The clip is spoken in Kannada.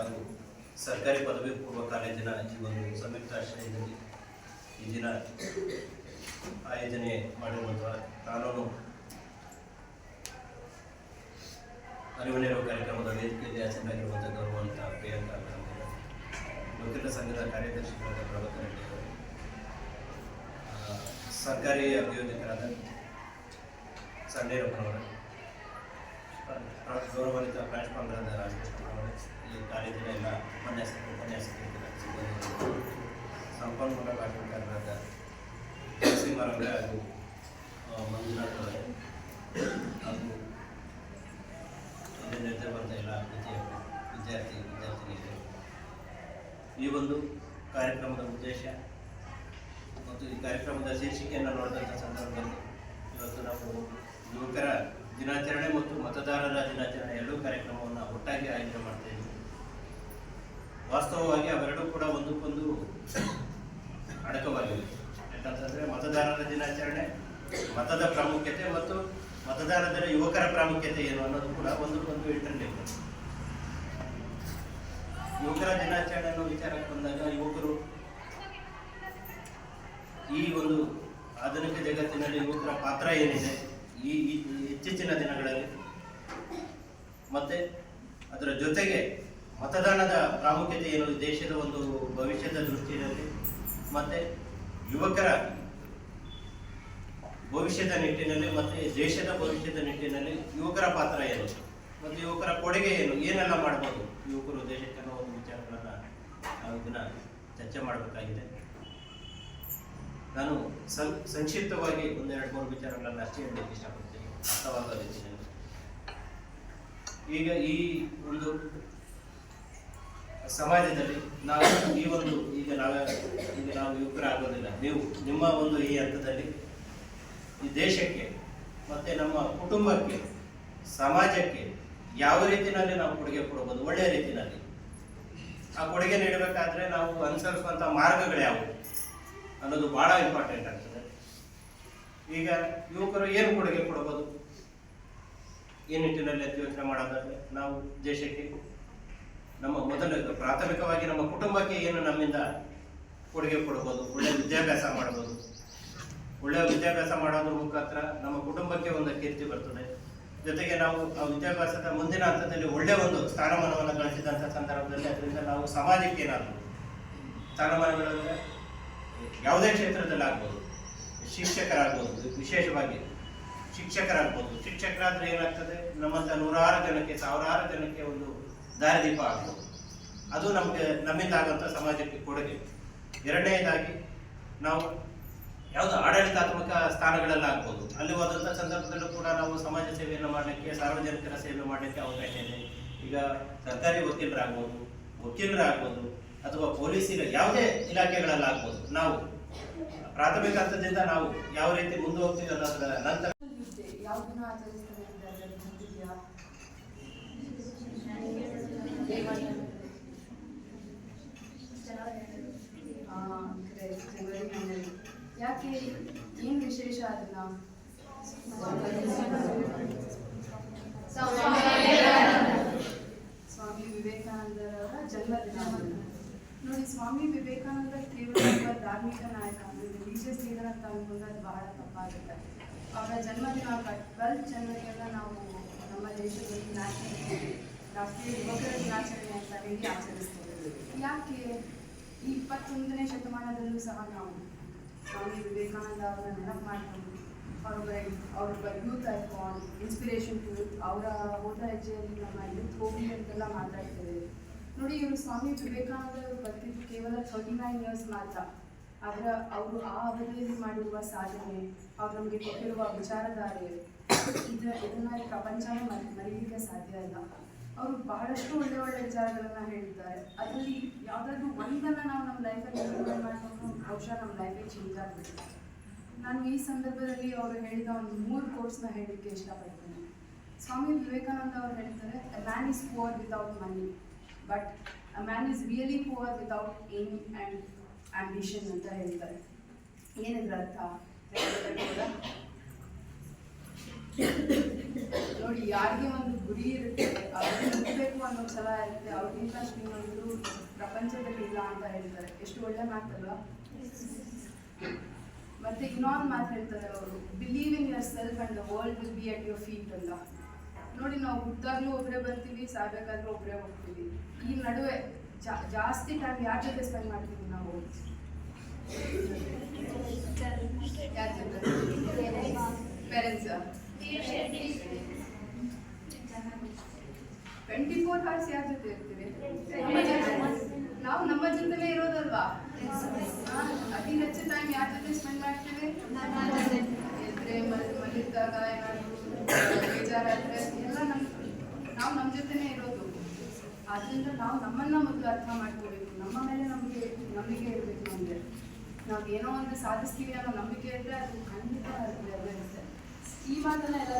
ಹಾಗೂ ಸರ್ಕಾರಿ ಪದವಿ ಪೂರ್ವ ಕಾಲೇಜಿನ ಈ ಒಂದು ಸಂಯುಕ್ತ ಆಶ್ರಯದಲ್ಲಿ ಈ ದಿನ ಆಯೋಜನೆ ಮಾಡಿರುವಂತಹ ಕಾನೂನು ಅರಿವು ನೀಡುವ ಕಾರ್ಯಕ್ರಮದ ವೇದಿಕೆಯಲ್ಲಿ ಆಚರಣೆಯಾಗಿರುವಂಥ ಗೌರವಂತ ಪ್ರಿಯಾಂಕಾ ವಕೀಲ ಅವರು, ಸಂಘದ ಕಾರ್ಯದರ್ಶಿಗಳಾದ ಪ್ರಭಾಕರ್ ರೆಡ್ಡಿ ಅವರು ಸರ್ಕಾರಿ ಅಭಿಯೋಜಕರಾದ ಸಂಡೇರಪ್ಪನವರ ಗೌರವಾನ್ವಿತ ಪ್ರಾಂಶುಪಾಲರಾದ ರಾಜಕೃಷ್ಣನವರು ಈ ಕಾಲೇಜಿನ ಎಲ್ಲ ಉಪನ್ಯಾಸಕ ಉಪನ್ಯಾಸಕರಿಗೆ ಸಿಬ್ಬಂದಿಗಳು, ಸಂಪನ್ಮೂಲ ಕಾರ್ಮಿಕರಾದ ನರಸಿಂಹರವರೇ ಹಾಗೂ ಮಂಜುನಾಥ್ ಅವರೇ. ಹಾಗೂ ಇಲ್ಲಿ ಬಂದ ಎಲ್ಲ ರೀತಿಯ ವಿದ್ಯಾರ್ಥಿ ವಿದ್ಯಾರ್ಥಿನಿಯರು ಈ ಒಂದು ಕಾರ್ಯಕ್ರಮದ ಉದ್ದೇಶ ಮತ್ತು ಈ ಕಾರ್ಯಕ್ರಮದ ಶೀರ್ಷಿಕೆಯನ್ನು ನೋಡಿದಂಥ ಸಂದರ್ಭದಲ್ಲಿ ಇವತ್ತು ನಾವು ಯುವಕರ ದಿನಾಚರಣೆ ಮತ್ತು ಮತದಾರರ ದಿನಾಚರಣೆ ಎರಡೂ ಕಾರ್ಯಕ್ರಮವನ್ನು ಒಟ್ಟಾಗಿ ಆಯೋಜನೆ ಮಾಡ್ತಾ ಇದ್ದೀವಿ. ವಾಸ್ತವವಾಗಿ ಅವೆರಡೂ ಕೂಡ ಒಂದಕ್ಕೊಂದು ಅಡಕವಾಗಿದೆ ಯಾಕಂತಂದರೆ ಮತದಾರರ ದಿನಾಚರಣೆ, ಮತದ ಪ್ರಾಮುಖ್ಯತೆ ಮತ್ತು ಮತದಾರರ ಯುವಕರ ಪ್ರಾಮುಖ್ಯತೆ ಏನು ಅನ್ನೋದು ಕೂಡ ಒಂದಕ್ಕೊಂದು ಇಂಟರ್ನೆಟ್ ಯುವಕರ ದಿನಾಚರಣೆ ಅನ್ನೋ ವಿಚಾರಕ್ಕೆ ಬಂದಾಗ ಯುವಕರು ಈ ಒಂದು ಆಧುನಿಕ ಜಗತ್ತಿನಲ್ಲಿ ಯುವಕರ ಪಾತ್ರ ಏನಿದೆ ಈ ಈ ಇತ್ತೀಚಿನ ದಿನಗಳಲ್ಲಿ ಮತ್ತೆ ಅದರ ಜೊತೆಗೆ ಮತದಾನದ ಪ್ರಾಮುಖ್ಯತೆ ಏನು? ದೇಶದ ಒಂದು ಭವಿಷ್ಯದ ದೃಷ್ಟಿಯಲ್ಲಿ ಮತ್ತೆ ಯುವಕರ ಭವಿಷ್ಯದ ನಿಟ್ಟಿನಲ್ಲಿ ಮತ್ತೆ ದೇಶದ ಭವಿಷ್ಯದ ನಿಟ್ಟಿನಲ್ಲಿ ಯುವಕರ ಪಾತ್ರ ಏನು? ಮತ್ತು ಯುವಕರ ಕೊಡುಗೆ ಏನು? ಏನೆಲ್ಲ ಮಾಡ್ಬೋದು ಯುವಕರು ದೇಶಕ್ಕೆ ಒಂದು ವಿಚಾರಗಳನ್ನ ನಾವು ಇದನ್ನ ಚರ್ಚೆ ಮಾಡಬೇಕಾಗಿದೆ. ನಾನು ಸಂಕ್ಷಿಪ್ತವಾಗಿ ಒಂದೆರಡು ಮೂರು ವಿಚಾರಗಳನ್ನು ಅಷ್ಟೇ ಹೇಳಲಿಕ್ಕೆ ಇಷ್ಟಪಡ್ತೀನಿ. ಅರ್ಥವಾಗೋ ರೀತಿಯಲ್ಲಿ ಈಗ ಈ ಒಂದು ಸಮಾಜದಲ್ಲಿ ನಾವು ಈ ಒಂದು, ಈಗ ನಾವೇ, ಈಗ ನಾವು ಯುವಕರಾಗೋದಿಲ್ಲ ನೀವು, ನಿಮ್ಮ ಒಂದು ಈ ಹಂತದಲ್ಲಿ ಈ ದೇಶಕ್ಕೆ ಮತ್ತೆ ನಮ್ಮ ಕುಟುಂಬಕ್ಕೆ, ಸಮಾಜಕ್ಕೆ ಯಾವ ರೀತಿಯಲ್ಲಿ ನಾವು ಕೊಡುಗೆ ಕೊಡಬಹುದು ಒಳ್ಳೆಯ ರೀತಿಯಲ್ಲಿ. ಆ ಕೊಡುಗೆ ನೀಡಬೇಕಾದ್ರೆ ನಾವು ಅನುಸರಿಸುವಂತ ಮಾರ್ಗಗಳು ಯಾವುವು? ಅನ್ನೋದು ಬಹಳ ಇಂಪಾರ್ಟೆಂಟ್ ಆಗ್ತದೆ. ಈಗ ಯುವಕರು ಏನು ಕೊಡುಗೆ ಕೊಡಬಹುದು ಈ ನಿಟ್ಟಿನಲ್ಲಿ ಯೋಚನೆ ಮಾಡೋದಾದ್ರೆ ನಾವು ದೇಶಕ್ಕೆ ನಮ್ಮ ಮೊದಲು ಪ್ರಾಥಮಿಕವಾಗಿ ನಮ್ಮ ಕುಟುಂಬಕ್ಕೆ ಏನು ನಮ್ಮಿಂದ ಕೊಡುಗೆ ಕೊಡಬಹುದು ಒಳ್ಳೆಯ ವಿದ್ಯಾಭ್ಯಾಸ ಮಾಡಬಹುದು ಒಳ್ಳೆಯ ವಿದ್ಯಾಭ್ಯಾಸ ಮಾಡೋದ್ರ ಮುಖಾಂತರ ನಮ್ಮ ಕುಟುಂಬಕ್ಕೆ ಒಂದು ಕೀರ್ತಿ ಬರ್ತದೆ. ಜೊತೆಗೆ ನಾವು ಆ ವಿದ್ಯಾಭ್ಯಾಸದ ಮುಂದಿನ ಹಂತದಲ್ಲಿ ಒಳ್ಳೆಯ ಒಂದು ಸ್ಥಾನಮಾನವನ್ನು ಗಳಿಸಿದಂಥ ಸಂದರ್ಭದಲ್ಲಿ ಅದರಿಂದ ನಾವು ಸಮಾಜಕ್ಕೆ ಏನಾದ್ರು ಸ್ಥಾನಮಾನಗಳಂದರೆ ಯಾವುದೇ ಕ್ಷೇತ್ರದಲ್ಲಿ ಆಗ್ಬೋದು ಶಿಕ್ಷಕರಾಗ್ಬೋದು, ವಿಶೇಷವಾಗಿ ಶಿಕ್ಷಕರಾಗ್ಬೋದು. ಶಿಕ್ಷಕರಾದ್ರೆ ಏನಾಗ್ತದೆ? ನಮ್ಮಂಥ ನೂರಾರು ಜನಕ್ಕೆ, ಸಾವಿರಾರು ಜನಕ್ಕೆ ಒಂದು ದಾರಿದೀಪ ಆಗ್ಬೋದು. ಅದು ನಮಗೆ ನಮ್ಮಿಂದ ಆಗುವಂಥ ಸಮಾಜಕ್ಕೆ ಕೊಡುಗೆ. ಎರಡನೇದಾಗಿ ನಾವು ಯಾವುದು ಆಡಳಿತಾತ್ಮಕ ಸ್ಥಾನಗಳಲ್ಲಾಗ್ಬೋದು ಅಲ್ಲಿ ಹೋದಂಥ ಸಂದರ್ಭದಲ್ಲೂ ಕೂಡ ನಾವು ಸಮಾಜ ಸೇವೆಯನ್ನು ಮಾಡಲಿಕ್ಕೆ, ಸಾರ್ವಜನಿಕರ ಸೇವೆ ಮಾಡಲಿಕ್ಕೆ ಅವಕಾಶ ಇದೆ. ಈಗ ಸರ್ಕಾರಿ ವಕೀಲರಾಗ್ಬೋದು ವಕೀಲರಾಗ್ಬೋದು, ಅಥವಾ ಪೊಲೀಸ್ ಯಾವುದೇ ಇಲಾಖೆಗಳಲ್ಲಾಗ್ಬೋದು ನಾವು ಪ್ರಾಥಮಿಕ ಹಂತದಿಂದ ನಾವು ಯಾವ ರೀತಿ ಮುಂದೆ ಹೋಗ್ತೀವಿ ಅನ್ನೋದರ ನಂತರ ಸ್ವಾಮಿ ವಿವೇಕಾನಂದರವರ ಜನ್ಮದಿನ ನೋಡಿ ಸ್ವಾಮಿ ವಿವೇಕಾನಂದ ಕೇವಲ ಒಬ್ಬ ಧಾರ್ಮಿಕ ನಾಯಕ ಅಂದ್ರೆ ರಿಲಿಜಿಯಸ್ ಲೀಡರ್ ಅಂತ ಅನ್ಕೊಂಡ್ರೆ ಅದು ಬಹಳ ತಪ್ಪಾಗುತ್ತೆ. ಅವರ ಜನ್ಮದಿನ ಟ್ವೆಲ್ತ್ ಜನವರಿಯನ್ನ ನಾವು ನಮ್ಮ ದೇಶದಲ್ಲಿ ನ್ಯಾಷನಲ್ ರಾಷ್ಟ್ರೀಯ ಯುವಕರ ದಿನಾಚರಣೆ ಅಂತ ಹೇಳಿ ಆಚರಿಸ್ತೇವೆ. ಯಾಕೆ? ಈ ಇಪ್ಪತ್ತೊಂದನೇ ಶತಮಾನದಲ್ಲೂ ಸಹ ನಾವು ಸ್ವಾಮಿ ವಿವೇಕಾನಂದ ಅವರ ನೆನಪು ಮಾಡಿಕೊಂಡು ಅವ್ರ ಅವ್ರ ಯೂತ್ ಐಕಾನ್ ಇನ್ಸ್ಪಿರೇಷನ್ ಟು ಅವರ ಹೋದ ಹೆಜ್ಜೆಯಲ್ಲಿ ನಮ್ಮ ಯೂತ್ ಹೋಗಿ ಅಂತೆಲ್ಲ ಮಾತಾಡ್ತೇವೆ ನೋಡಿ, ಇವರು ಸ್ವಾಮಿ ವಿವೇಕಾನಂದ ಅವರು ಬದುಕಿದ್ದು ಕೇವಲ ಥರ್ಟಿ ನೈನ್ ಇಯರ್ಸ್ ಮಾತ್ರ. ಅವರ ಅವರು ಆ ಅವಧಿಯಲ್ಲಿ ಮಾಡಿರುವ ಸಾಧನೆ, ಅವ್ರು ನಮಗೆ ಕೊಟ್ಟಿರುವ ವಿಚಾರಧಾರೆ, ಇದ, ಇದನ್ನ ಪ್ರಪಂಚನೇ ಮರಿ, ಮರೀಲಿಕ್ಕೆ ಸಾಧ್ಯ ಇಲ್ಲ. ಅವರು ಬಹಳಷ್ಟು ಒಳ್ಳೆ ಒಳ್ಳೆ ವಿಚಾರಗಳನ್ನು ಹೇಳಿದ್ದಾರೆ. ಯಾವುದಾದ್ರೂ ಒಂದನ್ನ ನಾವು ನಮ್ಮ ಲೈಫಲ್ಲಿ ಇಂಪ್ಲಿಮೆಂಟ್ ಮಾಡಿಕೊಂಡು ಬಹುಶಃ ನಮ್ಮ ಲೈಫೇ ಚೇಂಜ್ ಆಗ್ಬಿಟ್ಟು ನಾನು ಈ ಸಂದರ್ಭದಲ್ಲಿ ಅವರು ಹೇಳಿದ ಒಂದು ಮೂರು ಕೋರ್ಸ್ನ ಹೇಳಲಿಕ್ಕೆ ಇಷ್ಟಪಡ್ತೀನಿ. ಸ್ವಾಮಿ ವಿವೇಕಾನಂದ ಅವರು ಹೇಳ್ತಾರೆ a man is poor without money but a man is really poor without aim and ambition ಅಂತ ಹೇಳ್ತಾರೆ. ಏನಿದ್ರ ಅರ್ಥ? ನೋಡಿ, ಯಾರಿಗೆ ಒಂದು ಗುರಿ ಇರುತ್ತೆ ಅದನ್ನು ಮುಟ್ಟಬೇಕು ಅನ್ನೋ ಸಲ ಇರುತ್ತೆ ಅವ್ರಿಗಿಂತ ಶ್ರೀಮಂತರು ಪ್ರಪಂಚದಲ್ಲಿ ಇಲ್ಲ ಅಂತ ಹೇಳ್ತಾರೆ. ಎಷ್ಟು ಒಳ್ಳೆ ಮಾತಲ್ಲ ಮತ್ತೆ ಇನ್ನೊಂದು ಮಾತು ಹೇಳ್ತಾರೆ ಅವರು believe in yourself and the world will be at your feet ಅಂತ. ನೋಡಿ, ನಾವು ಹುಟ್ಟಾಗ್ಲೂ ಒಬ್ಬರೇ ಬರ್ತೀವಿ, ಸಾಯ್ಬೇಕಾದ್ರೂ ಒಬ್ಬರೇ ಹೋಗ್ತೀವಿ. ಈ ನಡುವೆ ಜಾಸ್ತಿ ಟೈಮ್ ಯಾರ ಜೊತೆ ಸ್ಪೆಂಡ್ ಮಾಡ್ತೀವಿ ನಾವು ಯಾರ ಜೊತೆ ಪೇರೆಂಟ್ಸ್ ಟ್ವೆಂಟಿ ಫೋರ್ ಅವರ್ಸ್ ಯಾರ ಜೊತೆ ಇರ್ತೀವಿ ನಮ್ಮ ಜೊತೆ. ನಾವು ನಮ್ಮ ಜೊತೆನೇ ಇರೋದಲ್ವಾ ಹಾ, ಅತಿ ಹೆಚ್ಚು ಟೈಮ್ ಯಾರ ಜೊತೆ ಸ್ಪೆಂಡ್ ಮಾಡ್ತೀವಿ ಎದ್ರೆ ಮಲ್- ಮಲಗಿದ್ದಾಗ ಏನಾದ್ರು ಬೇಜಾರಾದ್ರೆ ಎಲ್ಲ ನಮ್ ನಾವು ನಮ್ಮ ಜೊತೆನೇ ಇರೋದು ಆದ್ರಿಂದ ನಾವು ನಮ್ಮನ್ನ ಮೊದಲು ಅರ್ಥ ಮಾಡ್ಕೋಬೇಕು ನಮ್ಮ ಮೇಲೆ ನಮಗೆ ನಂಬಿಕೆ ಇರಬೇಕು ಅಂದರೆ ನಾವು ಏನೋ ಒಂದು ಸಾಧಿಸ್ತೀವಿ ಅನ್ನೋ ನಂಬಿಕೆ ಇದ್ರೆ ಅದು ಖಂಡಿತ ನೆರವೇರುತ್ತೆ ಈ ಮಾತನ್ನ ಎಲ್ಲ